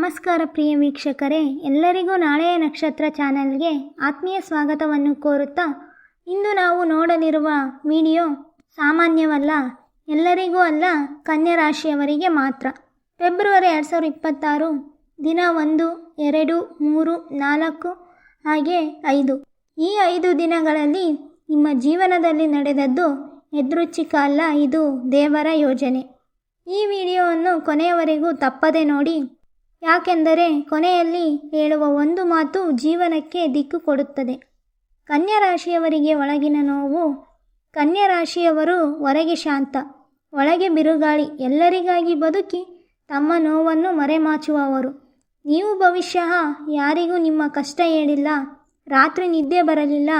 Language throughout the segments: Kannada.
ನಮಸ್ಕಾರ ಪ್ರಿಯ ವೀಕ್ಷಕರೇ, ಎಲ್ಲರಿಗೂ ನಾಳೆಯ ನಕ್ಷತ್ರ ಚಾನೆಲ್ಗೆ ಆತ್ಮೀಯ ಸ್ವಾಗತವನ್ನು ಕೋರುತ್ತಾ, ಇಂದು ನಾವು ನೋಡಲಿರುವ ವಿಡಿಯೋ ಸಾಮಾನ್ಯವಲ್ಲ, ಎಲ್ಲರಿಗೂ ಅಲ್ಲ, ಕನ್ಯಾ ರಾಶಿಯವರಿಗೆ ಮಾತ್ರ. ಫೆಬ್ರವರಿ ಎರಡು ಸಾವಿರದ ಇಪ್ಪತ್ತಾರು, ದಿನ ಒಂದು, ಎರಡು, ಮೂರು, ನಾಲ್ಕು, ಹಾಗೆ ಐದು. ಈ ಐದು ದಿನಗಳಲ್ಲಿ ನಿಮ್ಮ ಜೀವನದಲ್ಲಿ ನಡೆದದ್ದು ಎದುರುಚಿಕ ಅಲ್ಲ, ಇದು ದೇವರ ಯೋಜನೆ. ಈ ವಿಡಿಯೋವನ್ನು ಕೊನೆಯವರೆಗೂ ತಪ್ಪದೆ ನೋಡಿ ಯಾಕೆಂದರೆ ಕೊನೆಯಲ್ಲಿ ಹೇಳುವ ಒಂದು ಮಾತು ಜೀವನಕ್ಕೆ ದಿಕ್ಕು ಕೊಡುತ್ತದೆ. ಕನ್ಯಾ ರಾಶಿಯವರಿಗೆ ಒಳಗಿನ ನೋವು ಕನ್ಯಾ ರಾಶಿಯವರು ಹೊರಗೆ ಶಾಂತ, ಒಳಗೆ ಬಿರುಗಾಳಿ, ಎಲ್ಲರಿಗಾಗಿ ಬದುಕಿ ತಮ್ಮ ನೋವನ್ನು ಮರೆಮಾಚುವವರು. ನೀವು ಭವಿಷ್ಯ ಯಾರಿಗೂ ನಿಮ್ಮ ಕಷ್ಟ ಹೇಳಿಲ್ಲ, ರಾತ್ರಿ ನಿದ್ದೆ ಬರಲಿಲ್ಲ,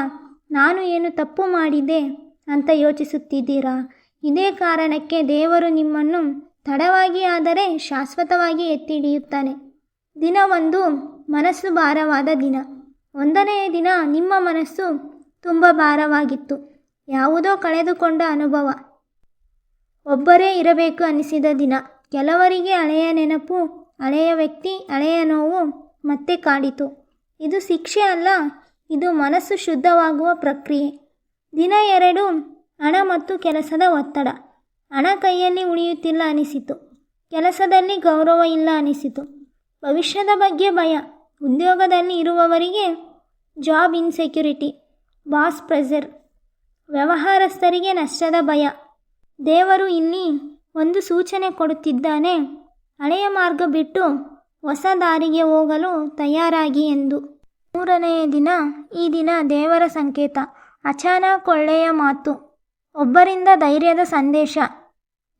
ನಾನು ಏನು ತಪ್ಪು ಮಾಡಿದೆ ಅಂತ ಯೋಚಿಸುತ್ತಿದ್ದೀರಾ? ಇದೇ ಕಾರಣಕ್ಕೆ ದೇವರು ನಿಮ್ಮನ್ನು ತಡವಾಗಿ ಆದರೆ ಶಾಶ್ವತವಾಗಿ ಎತ್ತಿ ಹಿಡಿಯುತ್ತಾನೆ ದಿನ ಒಂದು ಮನಸ್ಸು ಭಾರವಾದ ದಿನ. ಒಂದನೆಯ ದಿನ ನಿಮ್ಮ ಮನಸ್ಸು ತುಂಬ ಭಾರವಾಗಿತ್ತು. ಯಾವುದೋ ಕಳೆದುಕೊಂಡ ಅನುಭವ. ಒಬ್ಬರೇ ಇರಬೇಕು ಅನಿಸಿದ ದಿನ. ಕೆಲವರಿಗೆ ಹಳೆಯ ನೆನಪು, ಹಳೆಯ ವ್ಯಕ್ತಿ, ಹಳೆಯ ನೋವು ಮತ್ತೆ ಕಾಡಿತು. ಇದು ಶಿಕ್ಷೆ ಅಲ್ಲ, ಇದು ಮನಸ್ಸು ಶುದ್ಧವಾಗುವ ಪ್ರಕ್ರಿಯೆ. ದಿನ ಎರಡು ಹಣ ಮತ್ತು ಕೆಲಸದ ಒತ್ತಡ. ಹಣ ಕೈಯಲ್ಲಿ ಉಳಿಯುತ್ತಿಲ್ಲ ಅನಿಸಿತು. ಕೆಲಸದಲ್ಲಿ ಗೌರವ ಇಲ್ಲ ಅನಿಸಿತು. ಭವಿಷ್ಯದ ಬಗ್ಗೆ ಭಯ. ಉದ್ಯೋಗದಲ್ಲಿ ಇರುವವರಿಗೆ ಜಾಬ್ ಇನ್ಸೆಕ್ಯುರಿಟಿ ಬಾಸ್ ಪ್ರೆಸರ್ ವ್ಯವಹಾರಸ್ಥರಿಗೆ ನಷ್ಟದ ಭಯ. ದೇವರು ಇಲ್ಲಿ ಒಂದು ಸೂಚನೆ ಕೊಡುತ್ತಿದ್ದಾನೆ, ಹಳೆಯ ಮಾರ್ಗ ಬಿಟ್ಟು ಹೊಸ ದಾರಿಗೆ ಹೋಗಲು ತಯಾರಾಗಿ ಎಂದು. ಮೂರನೆಯ ದಿನ, ಈ ದಿನ ದೇವರ ಸಂಕೇತ. ಅಚಾನಕ್ ಒಳ್ಳೆಯ ಮಾತು. ಒಬ್ಬರಿಂದ ಧೈರ್ಯದ ಸಂದೇಶ.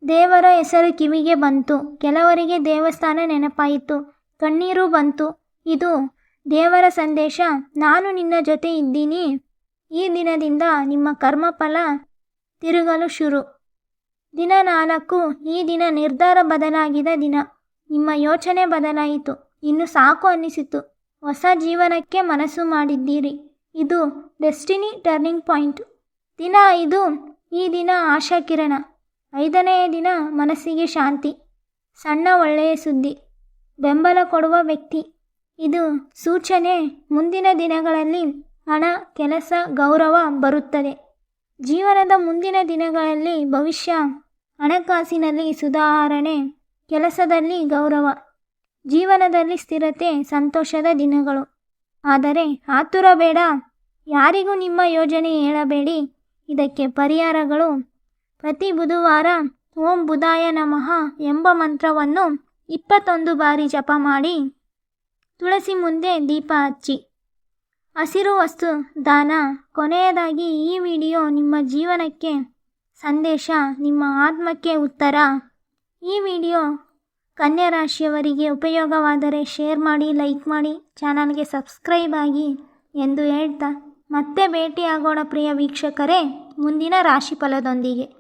ದೇವರ ಹೆಸರು ಕಿವಿಗೆ ಬಂತು. ಕೆಲವರಿಗೆ ದೇವಸ್ಥಾನ ನೆನಪಾಯಿತು. ಕಣ್ಣೀರು ಬಂತು. ಇದು ದೇವರ ಸಂದೇಶ. ನಾನು ನಿನ್ನ ಜೊತೆ ಇದ್ದೀನಿ. ಈ ದಿನದಿಂದ ನಿಮ್ಮ ಕರ್ಮಫಲ ತಿರುಗಲು ಶುರು. ದಿನ ನಾಲ್ಕು. ಈ ದಿನ ನಿರ್ಧಾರ ಬದಲಾಗಿದ ದಿನ. ನಿಮ್ಮ ಯೋಚನೆ ಬದಲಾಯಿತು. ಇನ್ನು ಸಾಕು ಅನ್ನಿಸಿತು. ಹೊಸ ಜೀವನಕ್ಕೆ ಮನಸ್ಸು ಮಾಡಿದ್ದೀರಿ. ಇದು ಡೆಸ್ಟಿನಿ ಟರ್ನಿಂಗ್ ಪಾಯಿಂಟ್. ದಿನ ಐದು. ಈ ದಿನ ಆಶಾ ಕಿರಣ ಐದನೆಯ ದಿನ ಮನಸ್ಸಿಗೆ ಶಾಂತಿ, ಸಣ್ಣ ಒಳ್ಳೆಯ ಸುದ್ದಿ, ಬೆಂಬಲ ಕೊಡುವ ವ್ಯಕ್ತಿ. ಇದು ಸೂಚನೆ ಮುಂದಿನ ದಿನಗಳಲ್ಲಿ ಹಣ, ಕೆಲಸ, ಗೌರವ ಬರುತ್ತದೆ. ಜೀವನದ ಮುಂದಿನ ದಿನಗಳಲ್ಲಿ ಭವಿಷ್ಯ, ಹಣಕಾಸಿನಲ್ಲಿ ಸುಧಾರಣೆ, ಕೆಲಸದಲ್ಲಿ ಗೌರವ, ಜೀವನದಲ್ಲಿ ಸ್ಥಿರತೆ, ಸಂತೋಷದ ದಿನಗಳು. ಆದರೆ ಆತುರ ಬೇಡ, ಯಾರಿಗೂ ನಿಮ್ಮ ಯೋಜನೆ ಹೇಳಬೇಡಿ, ಇದಕ್ಕೆ ಪರಿಹಾರಗಳು ಪ್ರತಿ ಬುಧವಾರ ಓಂ ಬುಧಾಯ ನಮಃ ಎಂಬ ಮಂತ್ರವನ್ನು ಇಪ್ಪತ್ತೊಂದು ಬಾರಿ ಜಪ ಮಾಡಿ ತುಳಸಿ ಮುಂದೆ ದೀಪ ಹಚ್ಚಿ. ಹಸಿರು ವಸ್ತು ದಾನ. ಕೊನೆಯದಾಗಿ ಈ ವಿಡಿಯೋ ನಿಮ್ಮ ಜೀವನಕ್ಕೆ ಸಂದೇಶ, ನಿಮ್ಮ ಆತ್ಮಕ್ಕೆ ಉತ್ತರ. ಈ ವಿಡಿಯೋ ಕನ್ಯಾ ರಾಶಿಯವರಿಗೆ ಉಪಯೋಗವಾದರೆ ಶೇರ್ ಮಾಡಿ, ಲೈಕ್ ಮಾಡಿ, ಚಾನಲ್ಗೆ ಸಬ್ಸ್ಕ್ರೈಬ್ ಆಗಿ ಎಂದು ಹೇಳ್ತಾ ಮತ್ತೆ ಭೇಟಿಯಾಗೋಣ ಪ್ರಿಯ ವೀಕ್ಷಕರೇ, ಮುಂದಿನ ರಾಶಿ ಫಲದೊಂದಿಗೆ.